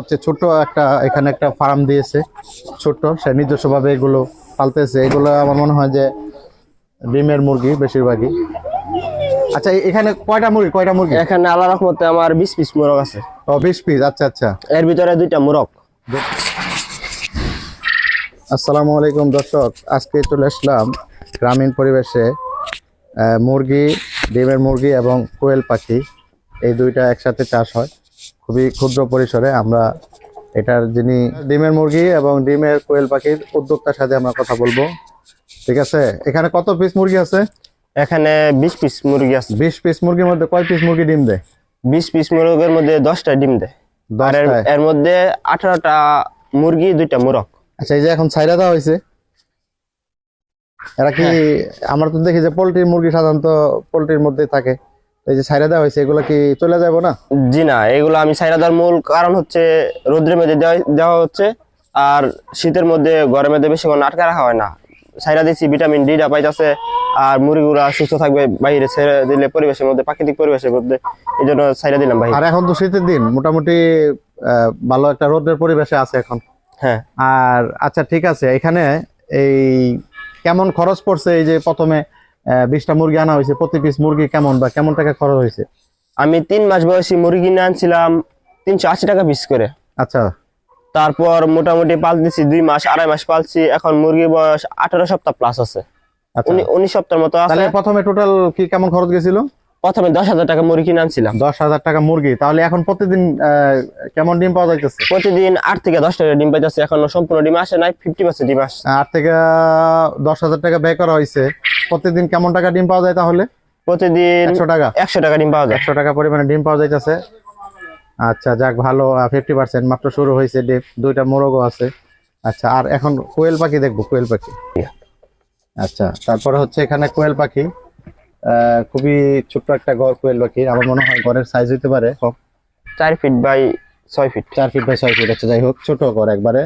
হচ্ছে ছোট একটা এখানে একটা ফার্ম দিয়েছে ছোট্ট সে নিজস্বভাবে এগুলো পালতেছে। এগুলো আমার মনে হয় যে ডিমের মুরগি বেশিরভাগই। আচ্ছা এখানে কয়টা মুরগি? কয়টা মুরগি? এখানে আল্লাহ রহমতে আমার বিশ পিস মোরগ আছে। ও বিশ পিস? আচ্ছা আচ্ছা। এর ভিতরে দুইটা মোরগ। আসসালামু আলাইকুম দর্শক আজকে চলে আসলাম গ্রামীণ পরিবেশে মুরগি ডিমের মুরগি এবং কোয়েল পাখি। এই দুইটা একসাথে চাষ হয়। খুবই ক্ষুদ্র পরিসরে আমরা এটার যিনি ডিমের মুরগি এবং ডিমের কোয়েল পাখির উদ্যোক্তার সাথে আমরা কথা বলব। ঠিক আছে? এখানে কত পিস মুরগি আছে? এখানে বিশ পিস মুরগি আছে। বিশ পিস মুরগির মধ্যে কয় পিস মুরগি ডিম দেয়? বিশ পিস মুরগের মধ্যে দশটা ডিম দেয়। আর এর- মধ্যে আঠারোটা মুরগি দুইটা মোরগ। আচ্ছা এই যে এখন ছাইরা দেওয়া হয়েছে। এরা কি আমরা তো দেখি যে পোল্ট্রির মুরগি সাধারণত পোল্ট্রির মধ্যে থাকে। এই যে ছাইরা দেওয়া হয়েছে এগুলো কি চলে যাব না? জি না এগুলো আমি সাইরা দেওয়ার মূল কারণ হচ্ছে রোদ্রের মধ্যে দেওয়া- হচ্ছে আর শীতের মধ্যে গরমের মধ্যে বেশিক্ষণ আটকে রাখা হয় না। সাইরা দিচ্ছি ভিটামিন ডি পাইতেছে আর মুরগিগুলা সুস্থ থাকবে বাইরে ছেড়ে দিলে পরিবেশের মধ্যে প্রাকৃতিক পরিবেশের মধ্যে এই জন্য সাইরা দিলাম ভাই আর এখন তো শীতের দিন মোটামুটি আহ, ভালো একটা রোদের পরিবেশে আছে এখন। হ্যাঁ। আর আচ্ছা ঠিক আছে এখানে এই কেমন খরচ পড়ছে এই যে প্রথমে? বিশটা মুরগি আনা হয়েছে। প্রতি পিস মুরগি কেমন বা কেমন টাকা খরচ হয়েছে? আমি তিন মাস বয়সী মুরগি কিনে আনছিলাম তিনশো আশি টাকা পিস করে। আচ্ছা। তারপর মোটামুটি পালতেছি দুই মাস আড়াই মাস পালছি। এখন মুরগির বয়স আঠারো সপ্তাহ প্লাস আছে। আচ্ছা। উনিশ সপ্তাহের মতো আছে। প্রথমে টোটাল কি কেমন খরচ গেছিল? প্রথমে দশ হাজার টাকা মুরগি কিনে আনছিলাম। দশ হাজার টাকা মুরগি। তাহলে এখন প্রতিদিন কেমন ডিম পাওয়া যাইতেছে? প্রতিদিন আট থেকে দশ টাকা ডিম পাইতেছে। এখন সম্পূর্ণ ডিম আসে নাই ফিফটি পার্সেন্ট ডিম আসছে। আট থেকে দশ হাজার টাকা ব্যয় করা হয়েছে। প্রতিদিন কেমন টাকা ডিম পাওয়া যায় তাহলে? প্রতিদিন একশো টাকা? একশো টাকা ডিম পাওয়া যায়। একশো টাকা পরিমাণে ডিম পাওয়া যাইতেছে। আচ্ছা যাক ভালো ফিফটি পার্সেন্ট মাত্র শুরু হয়েছে ডিম। দুইটা মোরগও আছে। আচ্ছা আর এখন কোয়েল পাখি দেখব কোয়েল পাখি। আচ্ছা তারপরে হচ্ছে এখানে কোয়েল পাখি। খুবই ছোট্ট একটা ঘর কোয়েল পাখি। আমার মনে হয় ঘরের সাইজ হইতে পারে চার ফিট বাই ছয় ফিট চার ফিট বাই ছয় ফিট আচ্ছা যাই হোক ছোট ঘর একবারে।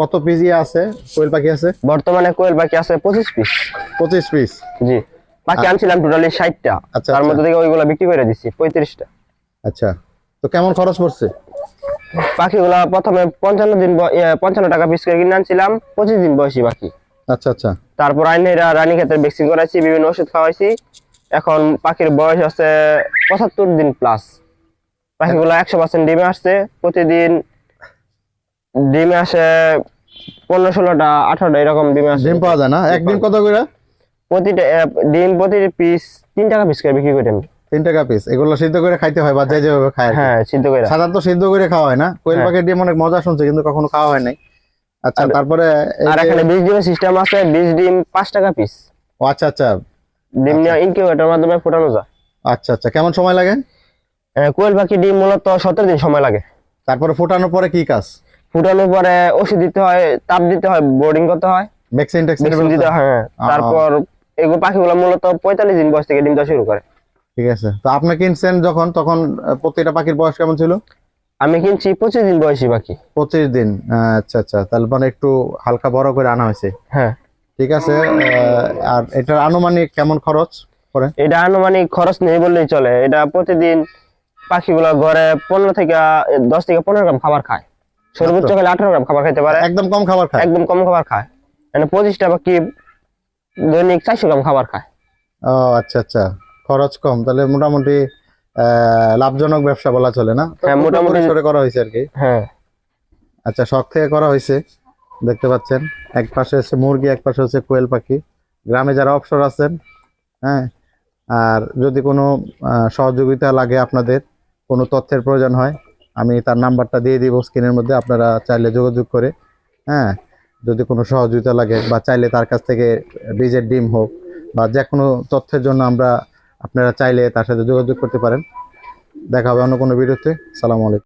কত পিস ইয়ে আছে? কোয়েল পাখি আছে? বর্তমানে কোয়েল পাখি আছে পঁচিশ পিস পঁচিশ পিস জি। পাখি আনছিলাম টোটালি ষাটটা। আচ্ছা, তার আচ্ছা। মধ্যে থেকে ওইগুলো বিক্রি করে দিচ্ছি পঁয়ত্রিশটা। আচ্ছা। তো কেমন খরচ পড়ছে? পাখিগুলা প্রথমে পঞ্চান্ন দিন ইয়ে, পঞ্চান্ন টাকা পিস করে কিনে আনছিলাম পঁচিশ দিন বয়সী পাখি। আচ্ছা আচ্ছা। তারপর আইনেরা রানী ক্ষেত্রে ভ্যাকসিন করাইছি বিভিন্ন ওষুধ খাওয়াইছি। এখন পাখির বয়স আছে পঁচাত্তর দিন প্লাস পাখিগুলো একশো পার্সেন্ট ডিমে আসছে প্রতিদিন ডিমে আসে পনেরো ষোলোটা আঠারোটা এরকম ডিমে আসে। ডিম পাওয়া যায় না? একদিন কত করে? প্রতিটা ডিম প্রতিটি পিস তিন টাকা পিস করে বিক্রি করি আমি। তিন টাকা পিস এগুলো সিদ্ধ করে খাইতে হয় বা যে যেভাবে খায় হ্যাঁ সিদ্ধ করে। সাধারণত সিদ্ধ করে খাওয়া হয় না। কোয়েল হ্যাঁ। পাখির ডিম অনেক মজা শুনছে কিন্তু কখনো খাওয়া হয় নাই। আচ্ছা তারপরে আর এখানে বিশ ডিমের সিস্টেম আছে বিশ ডিম পাঁচ টাকা পিস ও আচ্ছা আচ্ছা। ডিম নিয়ে ইনকিউবেটর মাধ্যমে ফোটানো যায়। আচ্ছা আচ্ছা। কেমন সময় লাগে? কোয়েল পাখি ডিম মূলত সতেরো দিন সময় লাগে। তারপরে ফোটানোর পরে কি কাজ? ফুটানোর পরে ওষুধ দিতে হয় তাপ দিতে হয় বোর্ডিং করতে হয়। ভ্যাকসিন ভ্যাকসিন দিতে হয় হ্যাঁ। তারপর এগুলো পাখিগুলো মূলত পঁয়তাল্লিশ দিন বয়স থেকে ডিম দেওয়া শুরু করে। ঠিক আছে। তো আপনি কিনছেন যখন? তখন প্রতিটা পাখির বয়স কেমন ছিল? আমি কিনছি পঁচিশ দিন বয়সী পাখি। পঁচিশ দিন। আচ্ছা আচ্ছা। তাহলে মানে একটু হালকা বড় করে আনা হয়েছে। হ্যাঁ। ঠিক আছে আর এটার আনুমানিক কেমন খরচ পড়ে? এটা আনুমানিক খরচ নেই বললেই চলে। এটা প্রতিদিন পাখিগুলো ঘরে পনেরো থেকে দশ থেকে পনেরো গ্রাম খাবার খায়। সর্বোচ্চ গেলে আঠারো গ্রাম খাবার খেতে পারে। একদম কম খাবার খায়। একদম কম খাবার খায়। মানে পঁচিশটা পাখি দৈনিক চারশো গ্রাম খাবার খায়। ও আচ্ছা আচ্ছা। খরচ কম। তাহলে মোটামুটি লাভজনক ব্যবসা বলা চলে না? হ্যাঁ, মোটামুটি- পরিসরে করা হয়েছে আর কি। হ্যাঁ। আচ্ছা শখ থেকে করা হয়েছে। দেখতে পাচ্ছেন এক পাশে হচ্ছে মুরগি এক পাশে হচ্ছে কোয়েল পাখি। গ্রামে যারা অবসর আছেন হ্যাঁ আর যদি কোনো সহযোগিতা লাগে আপনাদের কোনো তথ্যের প্রয়োজন হয় আমি তার নাম্বারটা দিয়ে দিব স্ক্রিনের মধ্যে, আপনারা চাইলে যোগাযোগ করে হ্যাঁ যদি কোনো সহযোগিতা লাগে বা চাইলে তার কাছ থেকে বীজের ডিম হোক বা যে কোনো তথ্যের জন্য আমরা, আপনারা চাইলে তার সাথে যোগাযোগ করতে পারেন। দেখা হবে অন্য কোনো ভিডিওতে। সালাম আলাইকুম।